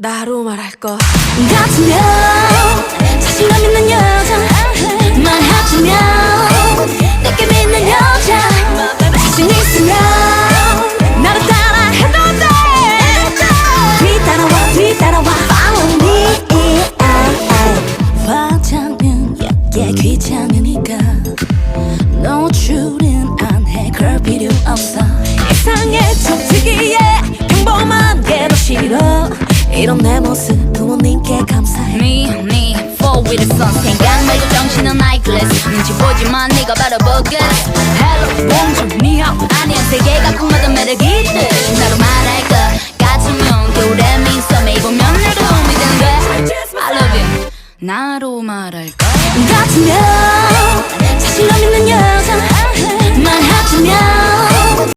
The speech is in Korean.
나로 말할 것. 같으면 자신감 있는 여자 말하자면 내게 믿는 여자 자신 있으면 나를 따라 해도 돼 뒤따라와 뒤따라와. follow me 화장은 약게 귀찮으니까. 노출은 안해. 그럴 필요 없어. 이상해 이런 내 모습 부모님께 감사해. Me, me, four with a sun 생각 말고 정신은 eyeless 눈치 보지만 네가 바로 보글 Hello, 봉주, 니하오 아니야. 세계가 꿈마다 매력이 있듯 나로 말할까 같으면 겨울에 민섬에 입으면 내 도움이 된대. I love you. 나로 말할까 같으면